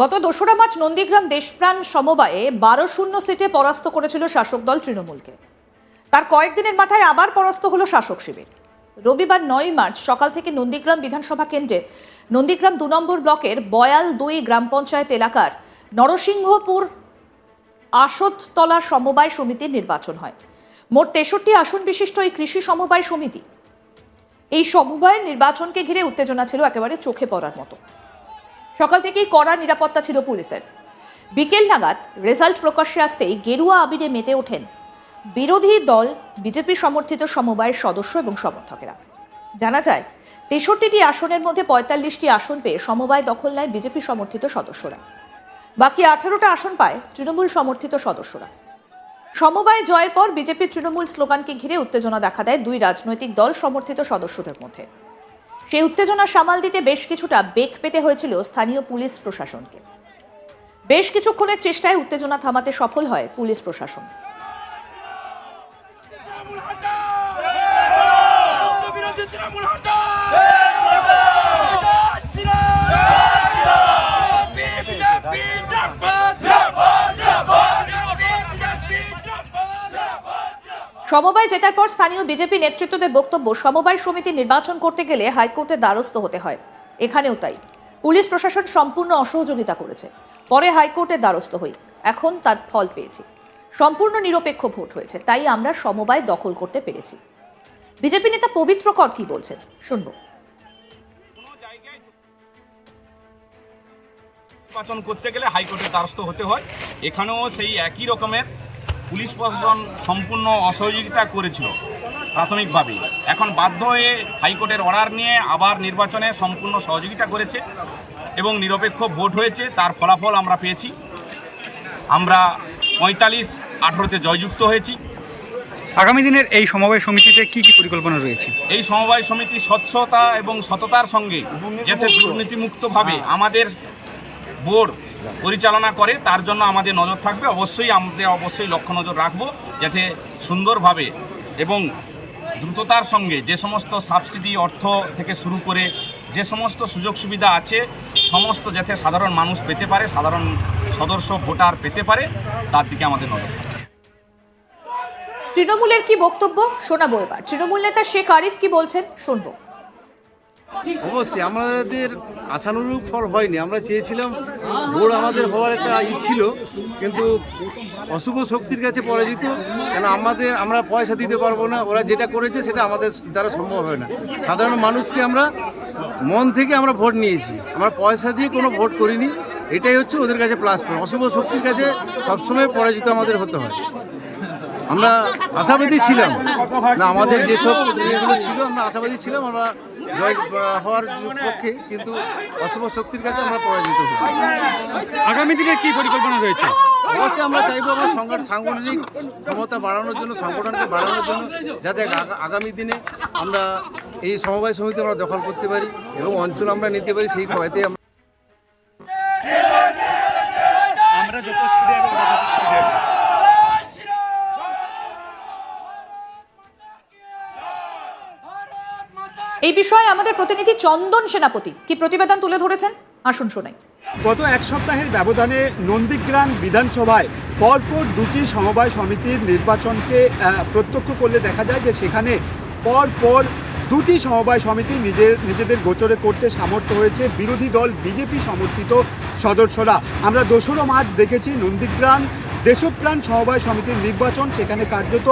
গত দোসরা মার্চ নন্দীগ্রাম দেশপ্রাণ সমবায়ে বারো শূন্য সিটে পরাস্ত করেছিল শাসক দল তৃণমূলকে। তার কয়েকদিনের মাথায় আবার পরাস্ত হলো শাসক শিবির। রবিবার নয় মার্চ সকাল থেকে নন্দীগ্রাম বিধানসভা কেন্দ্রে, নন্দীগ্রাম দু নম্বর ব্লকের বয়াল দুই গ্রাম পঞ্চায়েত এলাকার নরসিংহপুর আসততলা সমবায় সমিতির নির্বাচন হয়। মোট তেষট্টি আসন বিশিষ্ট এই কৃষি সমবায় সমিতি। এই সমবায়ের নির্বাচনকে ঘিরে উত্তেজনা ছিল একেবারে চোখে পড়ার মতো। সকাল থেকেই কড়া নিরাপত্তা ছিল পুলিশের। বিকেল নাগাদ রেজাল্ট প্রকাশ্যে আসতেই গেরুয়া আবিরে মেতে ওঠেন বিরোধী দল, বিজেপি সমর্থিত সমবায়ের সদস্য এবং সমর্থকেরা। জানা যায়, তেষট্টিটি আসনের মধ্যে পঁয়তাল্লিশটি আসন পেয়ে সমবায় দখল নেয় বিজেপি সমর্থিত সদস্যরা। বাকি আঠারোটা আসন পায় তৃণমূল সমর্থিত সদস্যরা। সমবায় জয়ের পর বিজেপির তৃণমূল স্লোগানকে ঘিরে উত্তেজনা দেখা দেয় দুই রাজনৈতিক দল সমর্থিত সদস্যদের মধ্যে। সেই উত্তেজনা সামাল দিতে বেশ কিছুটা বেগ পেতে হয়েছিল স্থানীয় পুলিশ প্রশাসনকে। বেশ কিছুক্ষণের চেষ্টায় উত্তেজনা থামাতে সফল হয় পুলিশ প্রশাসন। সমবায় জেতার পর স্থানীয় বিজেপি নেতৃত্বদের বক্তব্য, সমবায় সমিতি নির্বাচন করতে গেলে হাইকোর্টের দ্বারস্থ হতে হয়। এখানেও তাই। পুলিশ প্রশাসন সম্পূর্ণ অসহযোগিতা করেছে। পরে হাইকোর্টের দ্বারস্থ হই। এখন তার ফল পেয়েছি। সম্পূর্ণ নিরপেক্ষ ভোট হয়েছে। তাই আমরা সমবায় দখল করতে পেরেছি। বিজেপি নেতা পবিত্র কর কি বলছেন? শুনব। নির্বাচন করতে গেলে হাইকোর্টের দ্বারস্থ হতে হয়। এখানেও সেই একই রকমের পুলিশ প্রশাসন সম্পূর্ণ অসহযোগিতা করেছিল প্রাথমিকভাবে। এখন বাধ্য হয়ে হাইকোর্টের অর্ডার নিয়ে আবার নির্বাচনে সম্পূর্ণ সহযোগিতা করেছে এবং নিরপেক্ষ ভোট হয়েছে তার ফলাফল আমরা পেয়েছি। আমরা পঁয়তাল্লিশ আঠেরোতে জয়যুক্ত হয়েছি। আগামী দিনের এই সমবায় সমিতিতে কি কি পরিকল্পনা রয়েছে? এই সমবায় সমিতি স্বচ্ছতা এবং সততার সঙ্গে যাতে দুর্নীতিমুক্তভাবে আমাদের বোর্ড পরিচালনা করে, তার জন্য আমাদের নজর থাকবে। অবশ্যই আমাদের অবশ্যই লক্ষ্য নজর রাখব যাতে সুন্দরভাবে এবং দ্রুততার সঙ্গে যে সমস্ত সাবসিডি অর্থ থেকে শুরু করে যে সমস্ত সুযোগ সুবিধা আছে, সমস্ত যাতে সাধারণ মানুষ পেতে পারে, সাধারণ সদস্য, ভোটার পেতে পারে, তার দিকে আমাদের নজর তৃণমূলের কি বক্তব্য? শোনাবো এবার। তৃণমূল নেতা শেখ আরিফ কি বলছেন? শুনব। অবশ্যই, আমাদের আশানুরূপ ফল হয়নি। আমরা চেয়েছিলাম ভোট আমাদের হওয়ার একটা ই ছিল, কিন্তু অশুভ শক্তির কাছে পরাজিত, কেন আমাদের, আমরা পয়সা দিতে পারব না, ওরা যেটা করেছে সেটা আমাদের দ্বারা সম্ভব হয় না। সাধারণ মানুষকে আমরা মন থেকে আমরা ভোট নিয়েছি। আমরা পয়সা দিয়ে কোনো ভোট করিনি, এটাই হচ্ছে ওদের কাছে প্লাস পয়েন্ট অশুভ শক্তির কাছে সবসময় পরাজিত আমাদের হতে হয়। আমরা আশাবাদী ছিলাম। না, আমাদের যেসব ছিল, আমরা আশাবাদী ছিলাম, আমরা জয় হওয়ার পক্ষে কিন্তু অশুভ শক্তির কাছে আমরা পরাজিত হই। আগামী কি পরিকল্পনা রয়েছে? অবশ্যই আমরা চাইব আমার সংগঠন সাংগঠনিক ক্ষমতা বাড়ানোর জন্য সংগঠনকে বাড়ানোর জন্য যাতে আগামী দিনে আমরা এই সমবায় সমিতি আমরা দখল করতে পারি এবং অঞ্চল আমরা নিতে পারি সেই ভয়তে আমরা এই বিষয়ে আমাদের প্রতিনিধি চন্দন সেনাপতি কি প্রতিবেদন তুলে ধরেছেন? আসুন শোনাই গত এক সপ্তাহের ব্যবধানে নন্দীগ্রাম বিধানসভায় পরপর দুটি সমবায় সমিতির নির্বাচনকে প্রত্যক্ষ করলে দেখা যায় যে সেখানে পরপর দুটি সমবায় সমিতি নিজের, নিজেদের গোচরে করতে সামর্থ্য হয়েছে। বিরোধী দল বিজেপি সমর্থিত সদস্যরা। আমরা দোসরো মার্চ দেখেছি নন্দীগ্রাম দেশপ্রাণ সমবায় সমিতির নির্বাচন। সেখানে কার্যত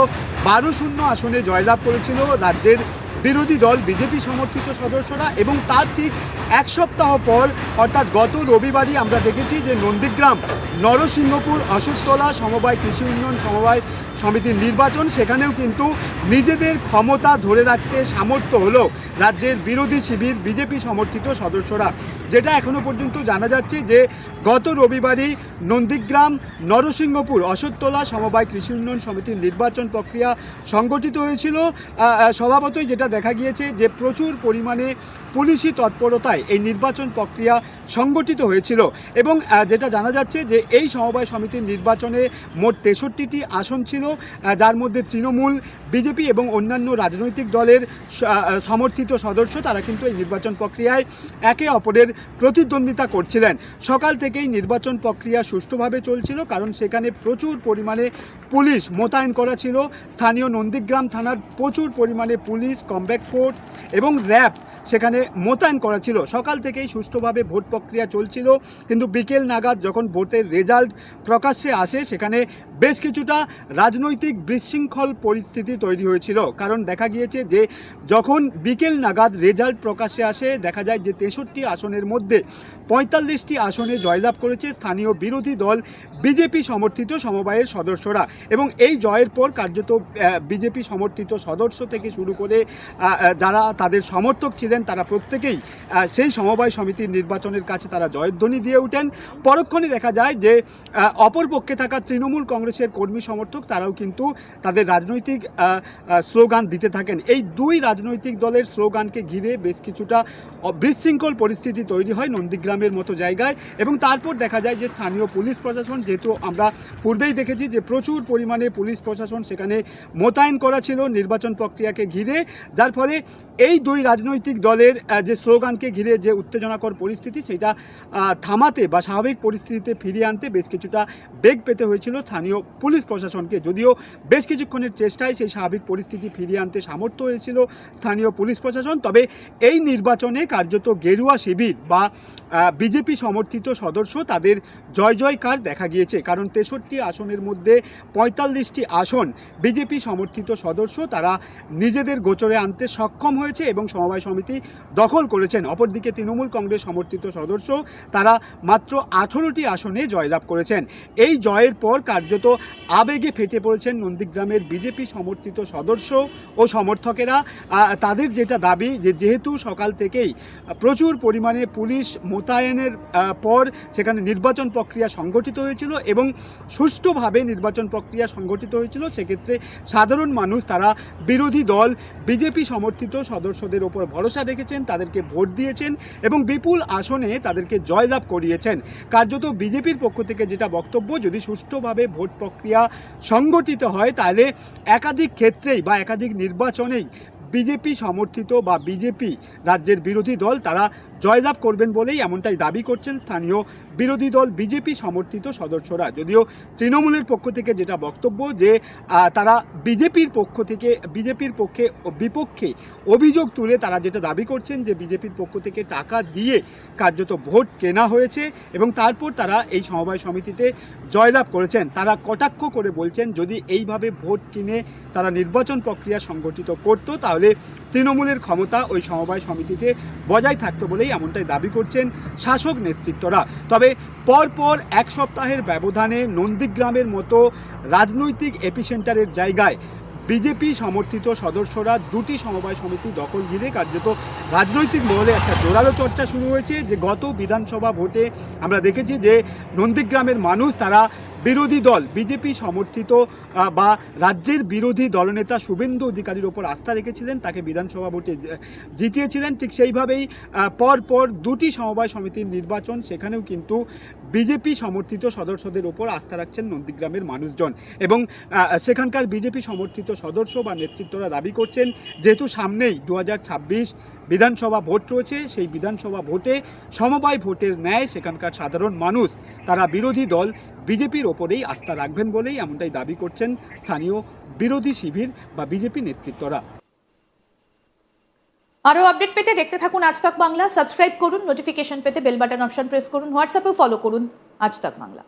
বারো শূন্য আসনে জয়লাভ করেছিল রাজ্যের বিরোধী দল, বিজেপি সমর্থিত সদস্যরা এবং তার ঠিক এক সপ্তাহ পর, অর্থাৎ গত রবিবারই আমরা দেখেছি যে নন্দীগ্রাম, নরসিংহপুর অশোকতলা সমবায় কৃষি উন্নয়ন সমবায় সমিতির নির্বাচন, সেখানেও কিন্তু নিজেদের ক্ষমতা ধরে রাখতে সামর্থ্য হলো রাজ্যের বিরোধী শিবির, বিজেপি সমর্থিত সদস্যরা। যেটা এখনও পর্যন্ত জানা যাচ্ছে যে গত রবিবারই নন্দীগ্রাম, নরসিংহপুর অশোকতলা সমবায় কৃষি উন্নয়ন সমিতির নির্বাচন প্রক্রিয়া সংগঠিত হয়েছিল। স্বভাবতই যেটা দেখা গিয়েছে যে প্রচুর পরিমাণে পুলিশি তৎপরতায় এই নির্বাচন প্রক্রিয়া সংগঠিত হয়েছিল এবং যেটা জানা যাচ্ছে যে এই সমবায় সমিতির নির্বাচনে মোট তেষট্টিটি আসন ছিল যার মধ্যে তৃণমূল, বিজেপি এবং অন্যান্য রাজনৈতিক দলের সমর্থিত সদস্য তারা কিন্তু এই নির্বাচন প্রক্রিয়ায় একে অপরের প্রতিদ্বন্দ্বিতা করছিলেন। সকাল থেকেই নির্বাচন প্রক্রিয়া সুষ্ঠুভাবে চলছিল, কারণ সেখানে প্রচুর পরিমাণে পুলিশ মোতায়েন করা ছিল। স্থানীয় নন্দীগ্রাম থানার প্রচুর পরিমাণে পুলিশ, কমব্যাক ফোর্স এবং র্যাব সেখানে মোতায়েন করা ছিল। সকাল থেকেই সুষ্ঠুভাবে ভোট প্রক্রিয়া চলছিল। কিন্তু বিকেল নাগাদ যখন ভোটের রেজাল্ট প্রকাশ্যে আসে, সেখানে বেশ কিছুটা রাজনৈতিক বিশৃঙ্খল পরিস্থিতি তৈরি হয়েছিল। কারণ দেখা গিয়েছে যে যখন বিকেল নাগাদ রেজাল্ট প্রকাশে আসে দেখা যায় যে তেষট্টি আসনের মধ্যে পঁয়তাল্লিশটি আসনে জয়লাভ করেছে স্থানীয় বিরোধী দল বিজেপি সমর্থিত সমবায়ের সদস্যরা। এবং এই জয়ের পর কার্যত বিজেপি সমর্থিত সদস্য থেকে শুরু করে যারা তাদের সমর্থক ছিলেন তারা প্রত্যেকেই সেই সমবায় সমিতির নির্বাচনের কাছে তারা জয়ধ্বনি দিয়ে ওঠেন পরক্ষণে দেখা যায় যে আহ, অপর পক্ষে থাকা তৃণমূল কংগ্রেসের কর্মী সমর্থক তারাও কিন্তু তাদের রাজনৈতিক স্লোগান দিতে থাকেন। এই দুই রাজনৈতিক দলের স্লোগানকে ঘিরে বেশ কিছুটা বিশৃঙ্খল পরিস্থিতি তৈরি হয় নন্দীগ্রামের মতো জায়গায় এবং তারপর দেখা যায় যে স্থানীয় পুলিশ প্রশাসন, যেহেতু আমরা পূর্বেই দেখেছি যে প্রচুর পরিমাণে পুলিশ প্রশাসন সেখানে মোতায়েন করা ছিল নির্বাচন প্রক্রিয়াকে ঘিরে, যার ফলে এই দুই রাজনৈতিক দলের যে স্লোগানকে ঘিরে যে উত্তেজনাকর পরিস্থিতি, সেটা থামাতে বা স্বাভাবিক পরিস্থিতিতে ফিরিয়ে আনতে বেশ কিছুটা বেগ পেতে হয়েছিল স্থানীয় পুলিশ প্রশাসনকে। যদিও বেশ কিছুক্ষণের চেষ্টায় সেই স্বাভাবিক পরিস্থিতি ফিরিয়ে আনতে সামর্থ্য হয়েছিল স্থানীয় পুলিশ প্রশাসন, তবে এই নির্বাচনে কার্যত গেরুয়া শিবির বা বিজেপি সমর্থিত সদস্য তাদের জয় জয়কার দেখা গিয়েছে। কারণ তেষট্টি আসনের মধ্যে পঁয়তাল্লিশটি আসন বিজেপি সমর্থিত সদস্য তারা নিজেদের গোচরে আনতে সক্ষম হয়েছে এবং সমবায় সমিতি দখল করেছেন। অপরদিকে তৃণমূল কংগ্রেস সমর্থিত সদস্য তারা মাত্র আঠেরোটি আসনে জয়লাভ করেছেন। এই জয়ের পর কার্যত আবেগে ফেটে পড়েছেন নন্দীগ্রামের বিজেপি সমর্থিত সদস্য ও সমর্থকেরা। তাদের যেটা দাবি যে যেহেতু সকাল থেকেই প্রচুর পরিমাণে পুলিশ মোতায়েনের পর সেখানে নির্বাচন প্রক্রিয়া সংগঠিত হয়েছিল এবং সুষ্ঠুভাবে নির্বাচন প্রক্রিয়া সংগঠিত হয়েছিল। সেক্ষেত্রে সাধারণ মানুষ, তারা বিরোধী দল, বিজেপি সমর্থিত সদস্যদের ওপর ভরসা রেখেছেন, তাদেরকে ভোট দিয়েছেন এবং বিপুল আসনে তাদেরকে জয়লাভ করিয়েছেন। কার্যত বিজেপির পক্ষ থেকে যেটা বক্তব্য, যদি সুষ্ঠুভাবে ভোট প্রক্রিয়া সংগঠিত হয়, তাহলে একাধিক ক্ষেত্রেই বা একাধিক নির্বাচনেই বিজেপি সমর্থিত বা বিজেপি রাজ্যের বিরোধী দল তারা জয়লাভ করবেন বলেই এমনটাই দাবি করছেন স্থানীয় বিরোধী দল বিজেপি সমর্থিত সদস্যরা। যদিও তৃণমূলের পক্ষ থেকে যেটা বক্তব্য যে তারা বিজেপির পক্ষ থেকে, বিজেপির পক্ষে বিপক্ষে অভিযোগ তুলে তারা যেটা দাবি করছেন যে, বিজেপির পক্ষ থেকে টাকা দিয়ে কার্যত ভোট কেনা হয়েছে এবং তারপর তারা এই সমবায় সমিতিতে জয়লাভ করেছেন, তারা কটাক্ষ করে বলছেন, যদি এইভাবে ভোট কিনে তারা নির্বাচন প্রক্রিয়া সংগঠিত করত, তাহলে তৃণমূলের ক্ষমতা ওই সমবায় সমিতিতে বজায় থাকতো বলেই এমনটাই দাবি করছেন শাসক নেতৃত্বরা। তবে পরপর এক সপ্তাহের ব্যবধানে নন্দীগ্রামের মতো রাজনৈতিক এপিসেন্টারের জায়গায় বিজেপি সমর্থিত সদস্যরা দুটি সমবায় সমিতি দখল ঘিরে কার্যত রাজনৈতিক মহলে একটা জোরালো চর্চা শুরু হয়েছে যে গত বিধানসভা ভোটে আমরা দেখেছি যে নন্দীগ্রামের মানুষ তারা বিরোধী দল বিজেপি সমর্থিত বা রাজ্যের বিরোধী দলনেতা শুভেন্দু অধিকারীর ওপর আস্থা রেখেছিলেন তাকে বিধানসভা ভোটে জিতিয়েছিলেন। ঠিক সেইভাবেই আহ, পর পর দুটি সমবায় সমিতির নির্বাচন সেখানেও কিন্তু বিজেপি সমর্থিত সদস্যদের ওপর আস্থা রাখছেন নন্দীগ্রামের মানুষজন। এবং সেখানকার বিজেপি সমর্থিত সদস্য বা নেতৃত্বরা দাবি করছেন যেহেতু সামনেই দু হাজার ছাব্বিশ বিধানসভা ভোট রয়েছে সেই বিধানসভা ভোটে সমবায় ভোটের ন্যায় সেখানকার সাধারণ মানুষ তারা বিরোধী দল বিজেপির ওপরেই আস্থা রাখবেন বলেই এমনটাই দাবি করছেন স্থানীয় বিরোধী শিবির বা বিজেপি নেতৃত্বরা। আরও আপডেট পেতে দেখতে থাকুন আজ তক বাংলা। সাবস্ক্রাইব করুন, নোটিফিকেশন পেতে বেল বাটন অপশন প্রেস করুন, হোয়াটসঅ্যাপেও ফলো করুন আজ তক বাংলা।